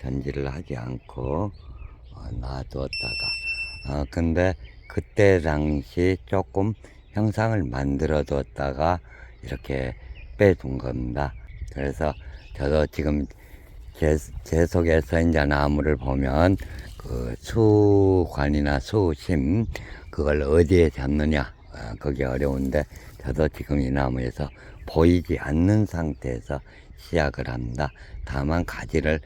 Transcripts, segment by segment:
전지를 하지 않고 어, 놔두었다가 어, 근데 그때 당시 조금 형상을 만들어 뒀다가 이렇게 빼둔 겁니다. 그래서 저도 지금 제, 제 속에서 이제 나무를 보면 그 수관이나 수심 그걸 어디에 잡느냐 어, 그게 어려운데 저도 지금 이 나무에서 보이지 않는 상태에서 시작을 합니다. 다만 가지를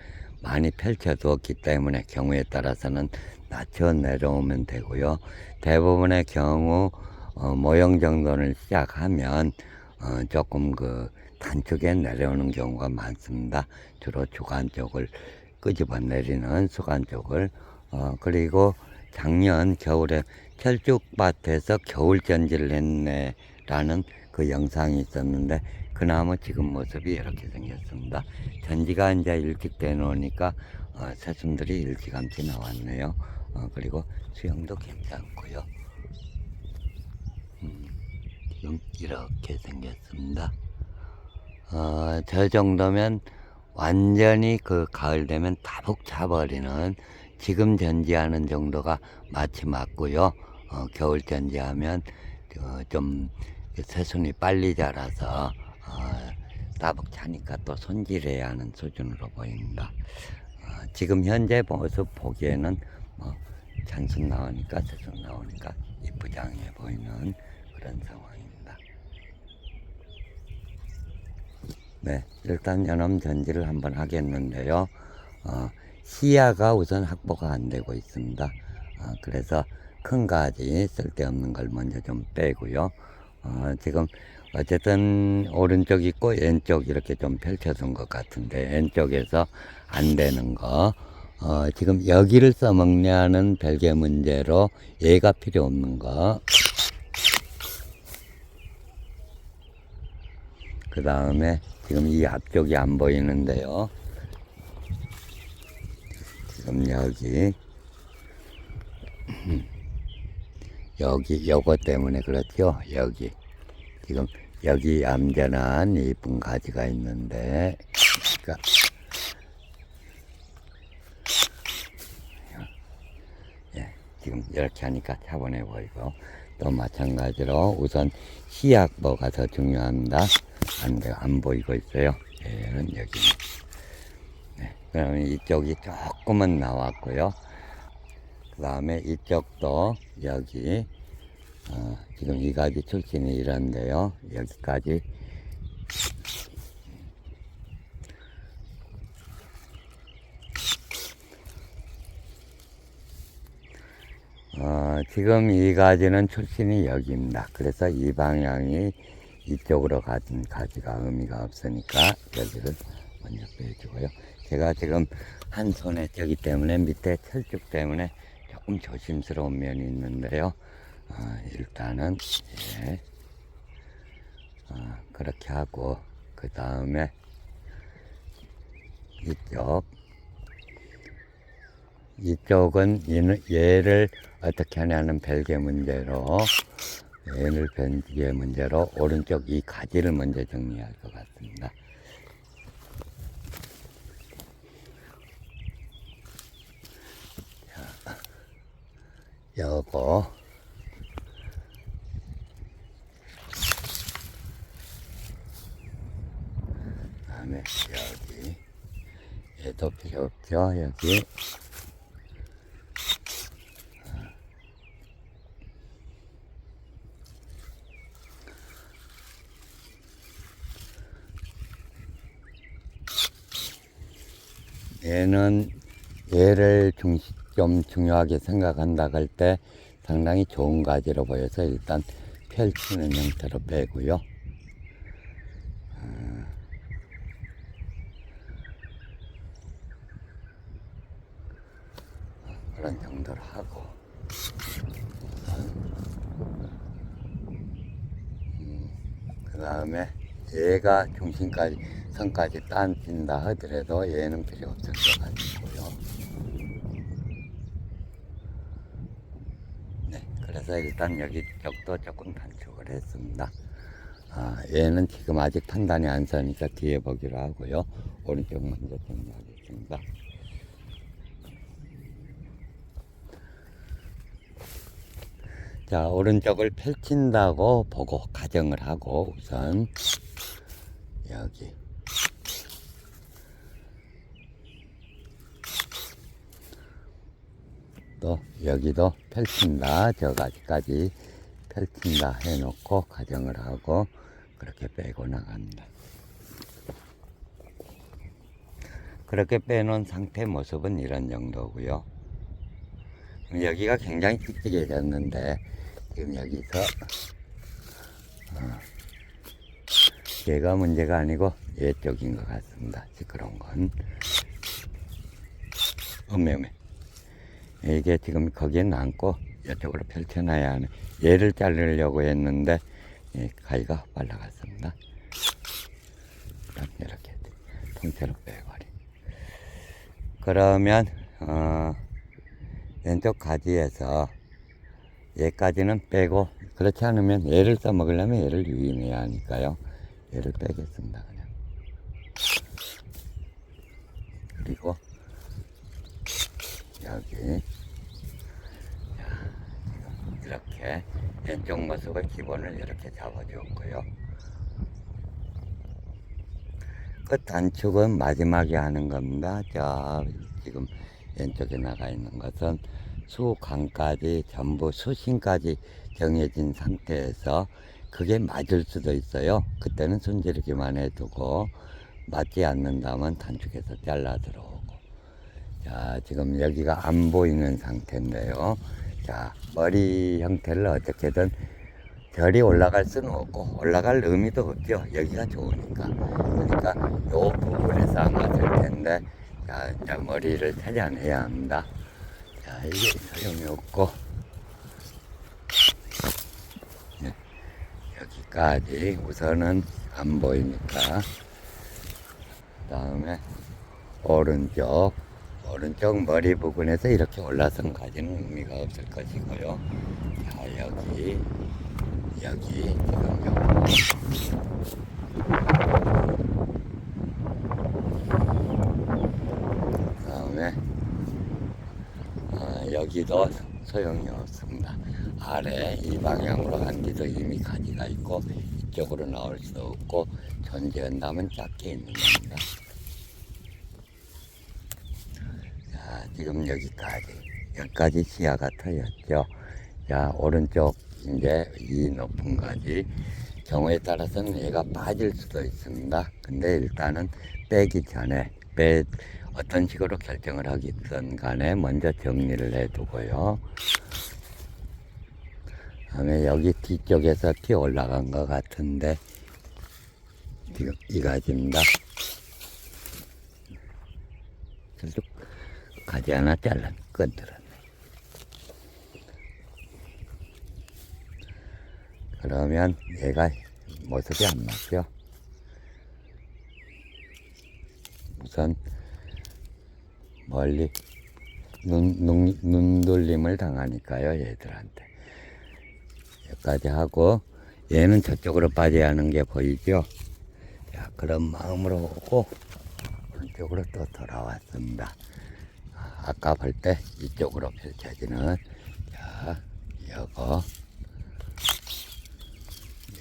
많이 펼쳐 두었기 때문에 경우에 따라서는 낮춰 내려오면 되고요. 대부분의 경우 어, 모형 정도를 시작하면 어, 조금 그 단축에 내려오는 경우가 많습니다. 주로 주간 쪽을 끄집어 내리는 수간 쪽을 어, 그리고 작년 겨울에 철쭉밭에서 겨울 전지를 했네라는 그 영상이 있었는데 그 나무 지금 모습이 이렇게 생겼습니다. 전지가 이제 일찍 되놓으니까 어, 새순들이 일찌감치 나왔네요. 어, 그리고 수영도 괜찮고요. 음, 지금 이렇게 생겼습니다. 어, 저 정도면 완전히 그 가을 되면 다복 차버리는 지금 전지하는 정도가 마치 맞고요. 어, 겨울 전지하면 어, 좀 새순이 빨리 자라서 어, 다복 차니까 또 손질해야 하는 수준으로 보입니다. 어, 지금 현재 모습 보기에는 뭐 잔순 나오니까 새순 나오니까 이쁘장해 보이는 그런 상황입니다. 네, 일단 연엄 전지를 한번 하겠는데요. 어, 시야가 우선 확보가 안 되고 있습니다. 어, 그래서 큰 가지 쓸데없는 걸 먼저 좀 빼고요. 어, 지금 어쨌든 오른쪽 있고 왼쪽 이렇게 좀 펼쳐둔 것 같은데 왼쪽에서 안 되는 거 어, 지금 여기를 써먹냐는 별개 문제로 얘가 필요 없는 거. 그 다음에 지금 이 앞쪽이 안 보이는데요. 지금 여기 여기 요거 때문에 그렇죠. 여기 지금 여기 얌전한 이쁜 가지가 있는데 그러니까 예, 지금 이렇게 하니까 차분해 보이고 또 마찬가지로 우선 시약보가 더 중요합니다. 안, 돼, 안 보이고 있어요. 얘는 여기. 네, 그러면 이쪽이 조금은 나왔고요. 그 다음에 이쪽도 여기 어, 지금 이 가지 출신이 이런데요. 여기까지 어, 지금 이 가지는 출신이 여기입니다. 그래서 이 방향이 이쪽으로 가진 가지가 의미가 없으니까 여기를 먼저 빼주고요. 제가 지금 한 손에 쩌기 때문에 밑에 철쭉 때문에 조금 조심스러운 면이 있는데요. 어, 일단은 예. 어, 그렇게 하고 그 다음에 이쪽 이쪽은 얘를 어떻게 하냐는 별개 문제로 얘를 별개 문제로 오른쪽 이 가지를 먼저 정리할 것 같습니다. 요거 다음에 여기 얘도 필요 없죠 여기. 얘는 얘를 중시, 좀 중요하게 생각한다 할 때 상당히 좋은 가지로 보여서 일단 펼치는 형태로 빼고요. 어, 그런 정도로 하고 그 다음에 얘가 중심까지 선까지 딴진다 하더라도 얘는 필요 없을 것 같고요. 그래서 일단 여기 격도 조금 단축을 했습니다. 아, 얘는 지금 아직 판단이 안 서니까 뒤에 보기로 하고요. 오른쪽 먼저 정리하겠습니다. 자, 오른쪽을 펼친다고 보고 가정을 하고 우선 여기 또 여기도 펼친다. 저까지까지 펼친다 해놓고 가정을 하고 그렇게 빼고 나간다. 그렇게 빼놓은 상태 모습은 이런 정도고요. 여기가 굉장히 찌찌개졌는데 지금 여기서 어, 얘가 문제가 아니고 얘 쪽인 것 같습니다. 시끄러운 건. 음메음메 이게 지금 거기에 남고 이쪽으로 펼쳐놔야 하는 얘를 자르려고 했는데 이 가위가 빨라갔습니다. 그럼 이렇게 통째로 빼버리. 그러면 어, 왼쪽 가지에서 얘까지는 빼고 그렇지 않으면 얘를 써먹으려면 얘를 유인해야 하니까요. 얘를 빼겠습니다 그냥. 그리고 여기 이렇게 왼쪽 모습의 기본을 이렇게 잡아주었고요 그 단축은 마지막에 하는 겁니다 자 지금 왼쪽에 나가 있는 것은 수강까지 전부 수신까지 정해진 상태에서 그게 맞을 수도 있어요. 그때는 손지르기만 해두고 맞지 않는다면 단축해서 잘라 들어오고. 자, 지금 여기가 안 보이는 상태인데요. 자, 머리 형태를 어떻게든 결이 올라갈 수는 없고 올라갈 의미도 없죠. 여기가 좋으니까. 그러니까 요 부분에서 아마 될 텐데 자, 이제 머리를 찾아내야 합니다. 자, 이게 소용이 없고 네, 여기까지 우선은 안 보이니까 그 다음에 오른쪽 오른쪽 머리 부분에서 이렇게 올라선 가지는 의미가 없을 것이고요. 자, 여기 여기 지금 여기 다음에 어, 여기도 소용이 없습니다. 아래 이 방향으로 간기도 이미 가지가 있고 이쪽으로 나올 수 없고 존재한다면 작게 있는 겁니다. 자, 지금 여기까지 여기까지 시야가 트였죠. 자, 오른쪽 이제 이 높은 가지 경우에 따라서는 얘가 빠질 수도 있습니다. 근데 일단은 빼기 전에 빼 어떤 식으로 결정을 하기든 간에 먼저 정리를 해두고요. 다음에 여기 뒤쪽에서 튀 올라간 것 같은데 지금 이 가지입니다. 가지 하나 잘라 건드렸네. 그러면 얘가 모습이 안 맞죠? 우선 멀리 눈, 눈, 눈 돌림을 당하니까요, 얘들한테. 여기까지 하고, 얘는 저쪽으로 빠져야 하는 게 보이죠? 자, 그런 마음으로 오고, 오른쪽으로 또 돌아왔습니다. 아, 아까 볼 때 이쪽으로 펼쳐지는, 자, 요거,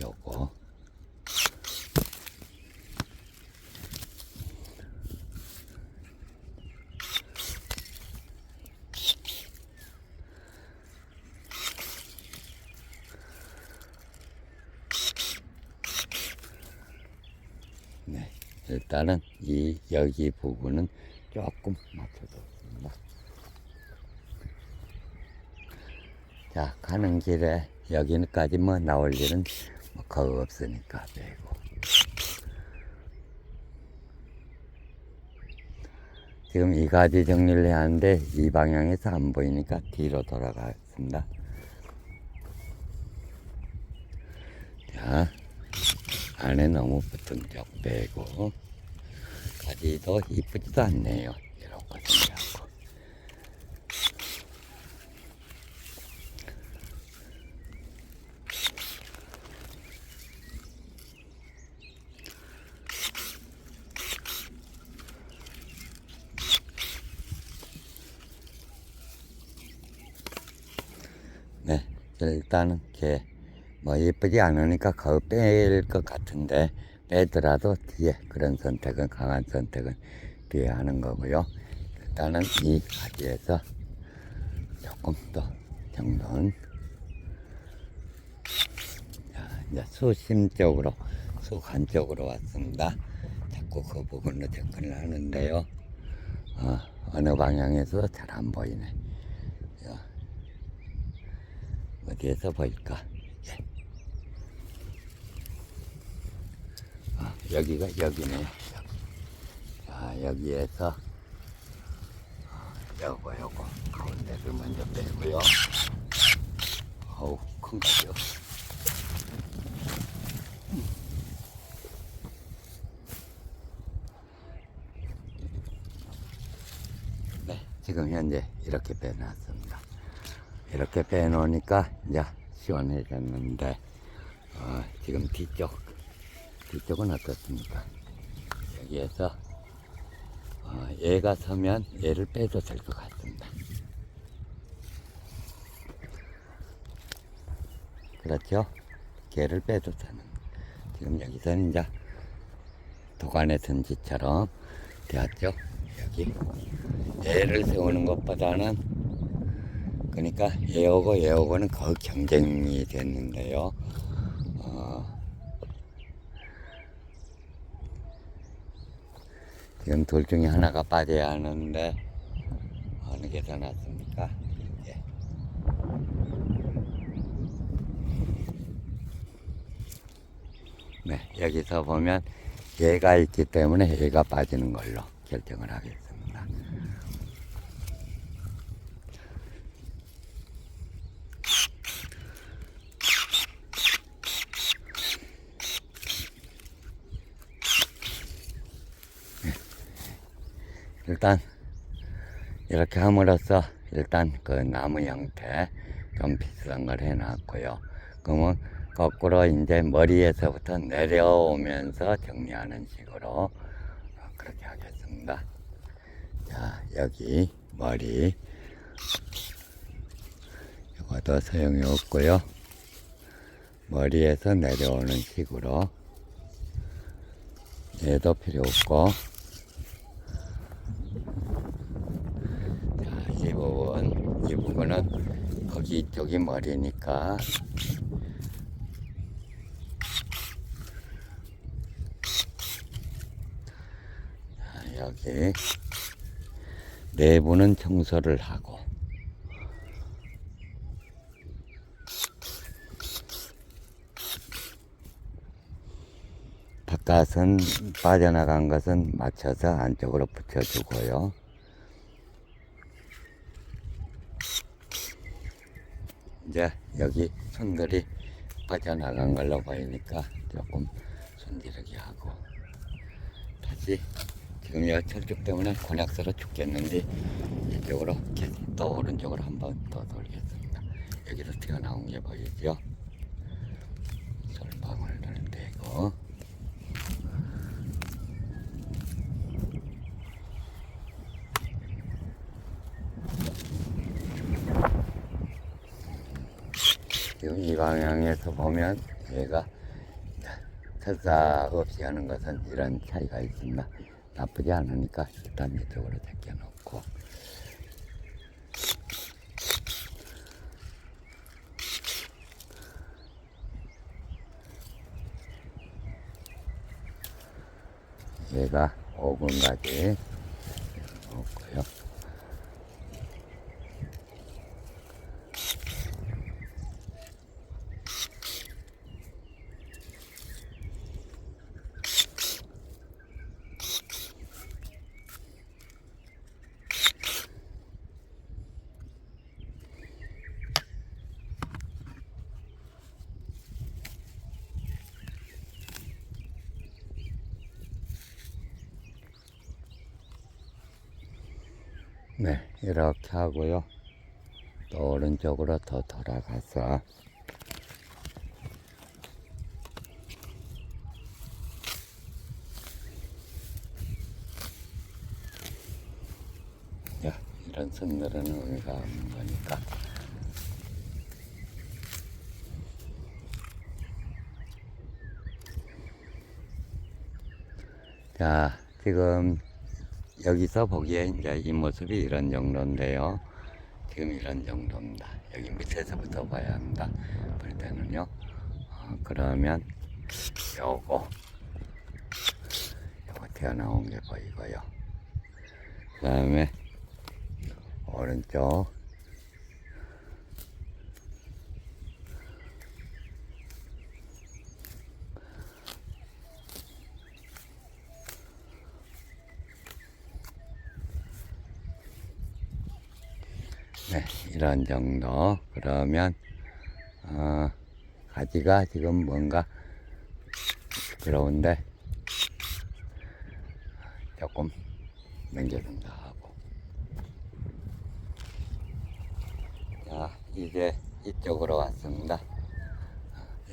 요거, 네, 일단은 이 여기 부분은 조금 맞춰줬 습니다. 자, 가는 길에 여기까지 뭐 나올 일은 뭐 거의 없으니까 빼고. 지금 이 가지 정리를 해야 하는데 이 방향에서 안 보이니까 뒤로 돌아가겠습니다. 자, 안에 너무 붙은 쪽 빼고 가지도 이쁘지도 않네요. 이렇게 생각하고 네, 일단은 이렇게 뭐 예쁘지 않으니까 거의 뺄것 같은데 빼더라도 뒤에 그런 선택은 강한 선택은 뒤에 하는 거고요. 일단은 이 가지에서 조금 더 정돈 자, 이제 수심 쪽으로 수간 쪽으로 왔습니다. 자꾸 그 부분으로 접근을 하는데요. 어, 어느 방향에서도 잘 안 보이네. 자, 어디에서 보일까? 예. 아, 여기가 여기네요. 여기. 자, 여기에서 어, 요거 요거 가운데를 먼저 빼고요. 어우 큰 거죠. 네, 지금 현재 이렇게 빼놨습니다. 이렇게 빼놓으니까 이제 시원해졌는데 어, 지금 뒤쪽 뒤쪽은 어떻습니까? 여기에서 어, 얘가 서면 얘를 빼도 될 것 같습니다. 그렇죠? 걔를 빼도 되는. 지금 여기서는 이제 도관의 든지처럼 되었죠? 여기. 얘를 세우는 것보다는 그러니까 얘하고 얘하고는 거의 경쟁이 됐는데요. 어, 지금 둘 중에 하나가 빠져야 하는데 어느 게 더 낫습니까? 예. 네, 여기서 보면 얘가 있기 때문에 얘가 빠지는 걸로 결정을 하겠습니다. 일단 이렇게 함으로써 일단 그 나무 형태 좀 비슷한 걸 해놨고요. 그러면 거꾸로 이제 머리에서부터 내려오면서 정리하는 식으로 그렇게 하겠습니다. 자, 여기 머리 이것도 소용이 없고요. 머리에서 내려오는 식으로 얘도 필요 없고 자, 이 부분, 이 부분은 거기 이쪽이 머리니까 자, 여기 내부는 청소를 하고 바깥은 빠져나간 것은 맞춰서 안쪽으로 붙여주고요. 이제 여기 손들이 빠져나간 걸로 보이니까 조금 손지르기 하고 다시 지금 여 철쭉 때문에 곤약스러 죽겠는데 이쪽으로 또 오른쪽으로 한번 더 돌겠습니다. 여기서 튀어나온 게 보이죠? 솔방울을 대고 지금 이 방향에서 보면 얘가 철사 없이 하는 것은 이런 차이가 있습니다. 나쁘지 않으니까 일단 이쪽으로 제껴놓고 얘가 5분까지 놓고요. 네, 이렇게 하고요. 또 오른쪽으로 더 돌아가서 야, 이런 선들은 우리가 없는 거니까 자, 지금 여기서 보기에 이제 이 모습이 이런 정도인데요. 지금 이런 정도입니다. 여기 밑에서부터 봐야 합니다. 볼 때는요. 어, 그러면 요거 요거 튀어나온 게 보이고요. 그 다음에 오른쪽 네, 이런 정도. 그러면, 어, 가지가 지금 뭔가 부끄러운데, 조금 넘겨준다 하고. 자, 이제 이쪽으로 왔습니다.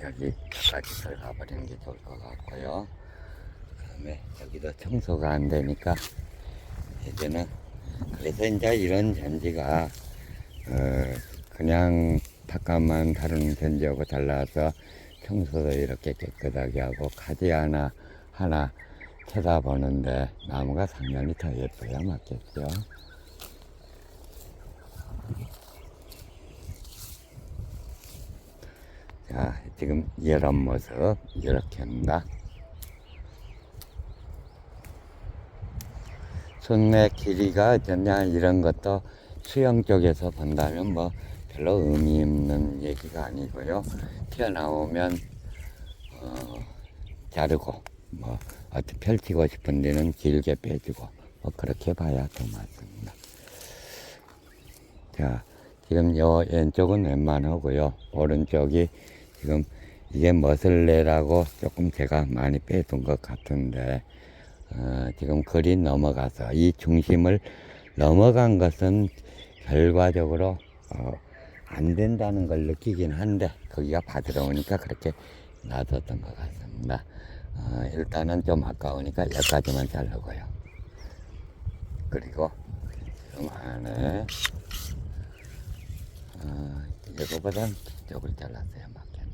여기 까지 들어가 버리는 게 좋을 것 같고요. 그 다음에 여기도 청소가 안 되니까, 이제는, 그래서 이제 이런 전지가 어, 그냥 탁감만 다루는 전지하고 달라서 청소도 이렇게 깨끗하게 하고 가지 하나 하나 쳐다보는데 나무가 상당히 더 예뻐야 맞겠죠. 자, 지금 이런 모습 이렇게입니다. 순매 길이가 어쩌냐 이런 것도 수영 쪽에서 본다면 뭐 별로 의미 없는 얘기가 아니고요. 튀어나오면 어, 자르고 뭐 어떻게 펼치고 싶은 데는 길게 빼주고 뭐 그렇게 봐야 더 맞습니다. 자 지금 요 왼쪽은 웬만하고요. 오른쪽이 지금 이게 머슬레라고 조금 제가 많이 빼둔 것 같은데 어, 지금 글이 넘어가서 이 중심을 넘어간 것은 결과적으로 어, 안 된다는 걸 느끼긴 한데 거기가 받으러 오니까 그렇게 놔뒀던 것 같습니다. 어, 일단은 좀 아까우니까 여기까지만 자르고요. 그리고 지금 안에 어, 이거보단 쪽을 잘랐어야 맞겠네.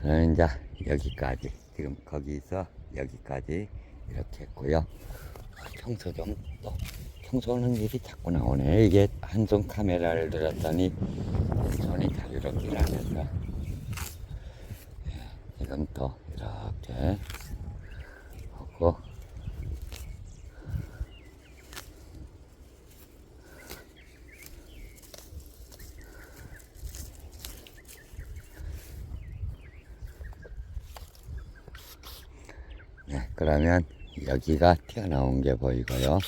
그럼 이제 여기까지 지금 거기서 여기까지 이렇게 했고요. 청소 좀또 청소하는 일이 자꾸 나오네. 이게 한 손 카메라를 들었더니 손이 자유롭질 않아서 예, 지금 또 이렇게 하고 네, 그러면 여기가 튀어나온 게 보이고요.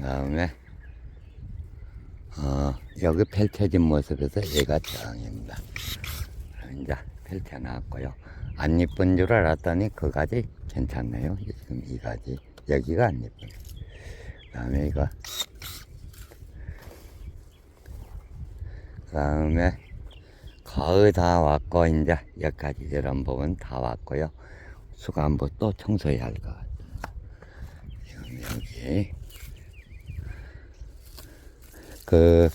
다음에, 어, 여기 펼쳐진 모습에서 얘가. 그럼 이제 펼쳐놨고요. 안 이쁜 줄 알았더니 그 가지 괜찮네요. 지금 이 가지. 여기가 안 이쁜. 그 다음에 이거. 그 다음에 거의 다 왔고 이제 여기까지 이런 부분 다 왔고요. 수간부 또 청소해야 할 것 같습니다. 지금 여기 그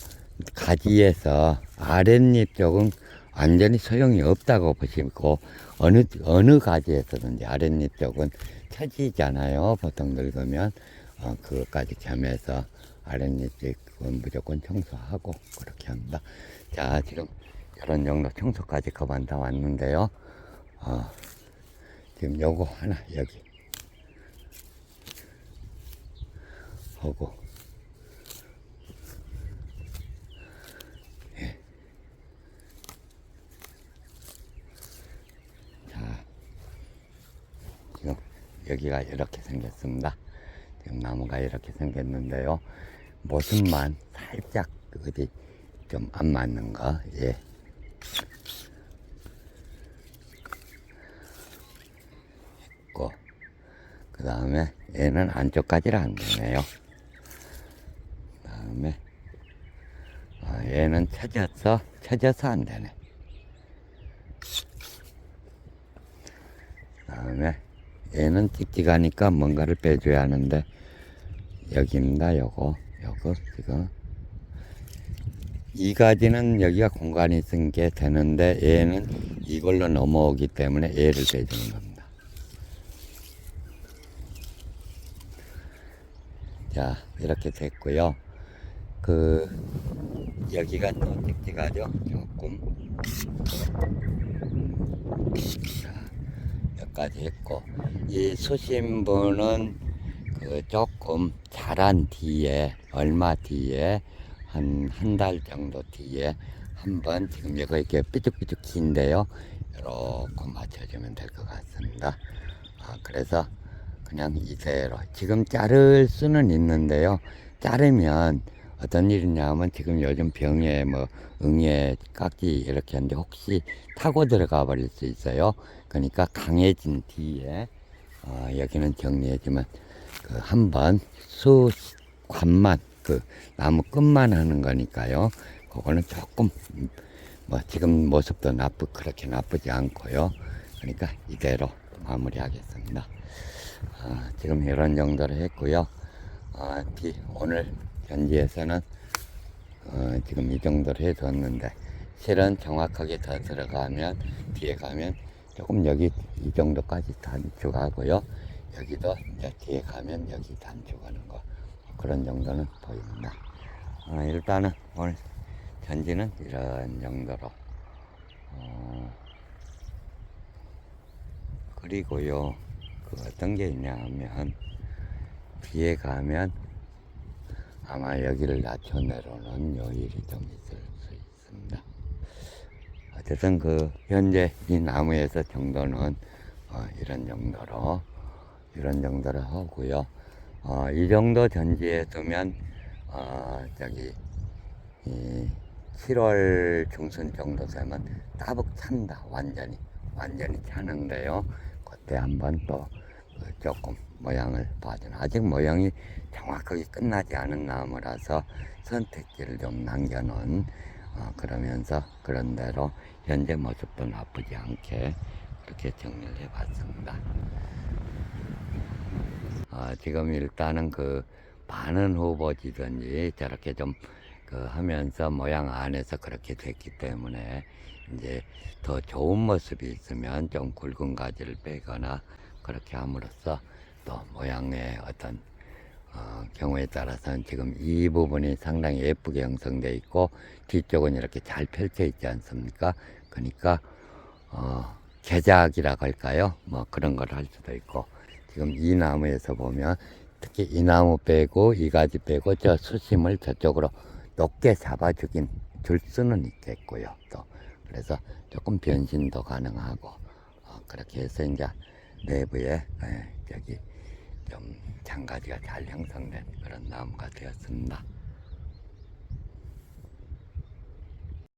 가지에서 아랫잎 쪽은 완전히 소용이 없다고 보시고 어느 어느 가지에서든지 아랫잎 쪽은 처지잖아요. 보통 늙으면 어, 그것까지 겸해서 아랫잎 쪽은 무조건 청소하고 그렇게 합니다. 자 지금 이런 정도 청소까지 거반 다 왔는데요. 어, 지금 요거 하나 여기 하고 예. 자 지금 여기가 이렇게 생겼습니다. 지금 나무가 이렇게 생겼는데요. 모습만 살짝 어디 좀 안 맞는 거, 예. 있고, 그 다음에 얘는 안쪽까지는 안 되네요. 그 다음에, 아, 얘는 쳐져서, 쳐져서 안 되네. 그 다음에, 얘는 찍찍하니까 뭔가를 빼줘야 하는데, 여기입니다, 요거. 요거, 지금. 이 가지는 여기가 공간이 있은 게 되는데 얘는 이걸로 넘어오기 때문에 얘를 빼주는 겁니다. 자, 이렇게 됐고요. 그 여기가 또 찍찍하죠? 조금. 자, 여기까지 했고 이 수신부는 그 조금 자란 뒤에 얼마 뒤에 한 한 달 정도 뒤에 한번 지금 이거 이렇게 삐죽삐죽 긴데요. 이렇게 맞춰주면 될 것 같습니다. 아, 그래서 그냥 이대로 지금 자를 수는 있는데요. 자르면 어떤 일이냐면 지금 요즘 병에 뭐 응애 깍지 이렇게 하는데 혹시 타고 들어가 버릴 수 있어요. 그러니까 강해진 뒤에 어, 여기는 정리해주면 그 한번 수 관만 그 나무 끝만 하는 거니까요. 그거는 조금 음, 뭐 지금 모습도 나쁘 그렇게 나쁘지 않고요. 그러니까 이대로 마무리하겠습니다. 아, 지금 이런 정도로 했고요. 아, 뒤, 오늘 현지에서는 어, 지금 이 정도로 해뒀는데 실은 정확하게 더 들어가면 뒤에 가면 조금 여기 이 정도까지 단축하고요. 여기도 이제 뒤에 가면 여기 단축하는 거 그런 정도는 보입니다. 어, 일단은 오늘 전지는 이런 정도로 어, 그리고요 그 어떤 게 있냐 하면 뒤에 가면 아마 여기를 낮춰 내려오는 요일이 좀 있을 수 있습니다. 어쨌든 그 현재 이 나무에서 정도는 어, 이런 정도로 이런 정도로 하고요. 어, 이 정도 전지에 두면 어, 저기 이 7월 중순 정도 되면 따북 찬다 완전히 완전히 차는데요. 그때 한번 또그 조금 모양을 봐주는 아직 모양이 정확하게 끝나지 않은 나무라서 선택지를 좀 남겨놓은 어, 그러면서 그런 대로 현재 모습도 나쁘지 않게 그렇게 정리를 해봤습니다. 어, 지금 일단은 그 반은 후보지든지 저렇게 좀 그 하면서 모양 안에서 그렇게 됐기 때문에 이제 더 좋은 모습이 있으면 좀 굵은 가지를 빼거나 그렇게 함으로써 또 모양의 어떤 어, 경우에 따라서는 지금 이 부분이 상당히 예쁘게 형성되어 있고 뒤쪽은 이렇게 잘 펼쳐 있지 않습니까? 그러니까 어, 개작이라고 할까요? 뭐 그런 걸 할 수도 있고 지금 이 나무에서 보면 특히 이 나무 빼고 이 가지 빼고 저 수심을 저쪽으로 높게 잡아주긴 줄 수는 있겠고요. 또 그래서 조금 변신도 가능하고 어, 그렇게 해서 이제 내부에 에, 저기 좀 장가지가 잘 형성된 그런 나무가 되었습니다.